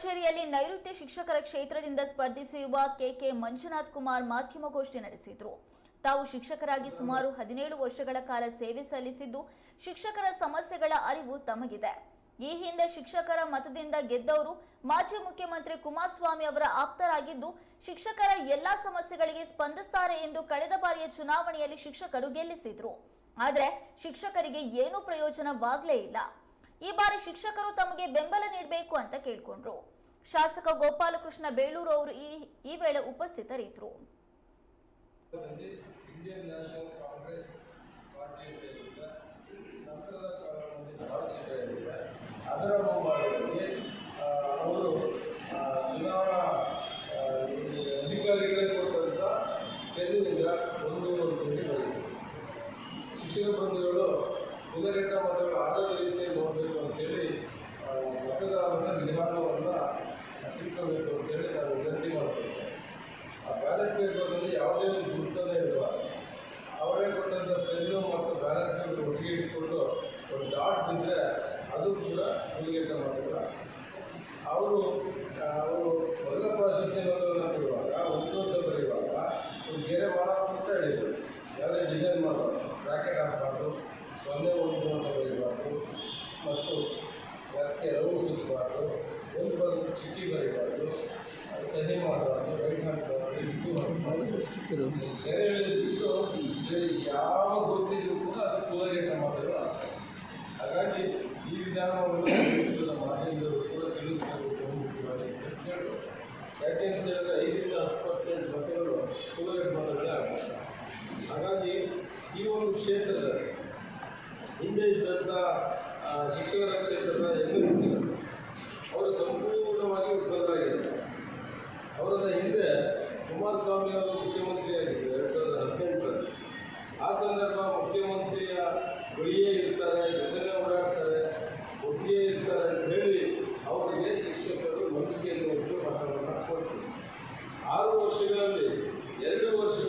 ಕಚೇರಿಯಲ್ಲಿ ನೈಋತ್ಯ ಶಿಕ್ಷಕರ ಕ್ಷೇತ್ರದಿಂದ ಸ್ಪರ್ಧಿಸಿರುವ ಕೆಕೆ ಮಂಜುನಾಥ್ ಕುಮಾರ್ ಮಾಧ್ಯಮಗೋಷ್ಠಿ ನಡೆಸಿದರು. ತಾವು ಶಿಕ್ಷಕರಾಗಿ ಸುಮಾರು ಹದಿನೇಳು ವರ್ಷಗಳ ಕಾಲ ಸೇವೆ ಸಲ್ಲಿಸಿದ್ದು, ಶಿಕ್ಷಕರ ಸಮಸ್ಯೆಗಳ ಅರಿವು ತಮಗಿದೆ. ಈ ಹಿಂದೆ ಶಿಕ್ಷಕರ ಮತದಿಂದ ಗೆದ್ದವರು ಮಾಜಿ ಮುಖ್ಯಮಂತ್ರಿ ಕುಮಾರಸ್ವಾಮಿ ಅವರ ಆಪ್ತರಾಗಿದ್ದು, ಶಿಕ್ಷಕರ ಎಲ್ಲಾ ಸಮಸ್ಯೆಗಳಿಗೆ ಸ್ಪಂದಿಸುತ್ತಾರೆ ಎಂದು ಕಳೆದ ಬಾರಿಯ ಚುನಾವಣೆಯಲ್ಲಿ ಶಿಕ್ಷಕರು ಗೆಲ್ಲಿಸಿದ್ರು. ಆದರೆ ಶಿಕ್ಷಕರಿಗೆ ಏನೂ ಪ್ರಯೋಜನವಾಗಲೇ ಇಲ್ಲ. ಈ ಬಾರಿ ಶಿಕ್ಷಕರು ತಮಗೆ ಬೆಂಬಲ ನೀಡಬೇಕು ಅಂತ ಕೇಳಿಕೊಂಡ್ರು. ಶಾಸಕ ಗೋಪಾಲಕೃಷ್ಣ ಬೇಳೂರು ಅವರು ಈ ಈ ವೇಳೆ ಉಪಸ್ಥಿತರಿದ್ದರು. ಯಾವ ಗುರುತಿದ್ರು ಕೂಡ ಅದು ಮಾತುಗಳು ಹಾಗಾಗಿ ಈ ವಿಧಾನವನ್ನು ಮಾಧ್ಯಮದವರು ಕೂಡ ತಿಳಿಸಬೇಕು ಮುಖ್ಯವಾಗಿ ಅಂತ ಹೇಳ್ಬೋದು ಯಾಕೆ ಅಂತ ಹೇಳಿದ್ರೆ ಐದರಿಂದ ಹತ್ತು ಪರ್ಸೆಂಟ್ ಮತಗಳು ಕೂಲಗೆಟ್ಟ ಮತಗಳೇ ಆಗ್ತವೆ ಹಾಗಾಗಿ ಈ ಒಂದು ಕ್ಷೇತ್ರದಲ್ಲಿ ಹಿಂದೆ ಇದ್ದಂಥ ಶಿಕ್ಷಕರ ಕ್ಷೇತ್ರದ ಕುಮಾರಸ್ವಾಮಿ ಅವರು ಮುಖ್ಯಮಂತ್ರಿಯಾಗಿದ್ದರು ಎರಡು ಸಾವಿರದ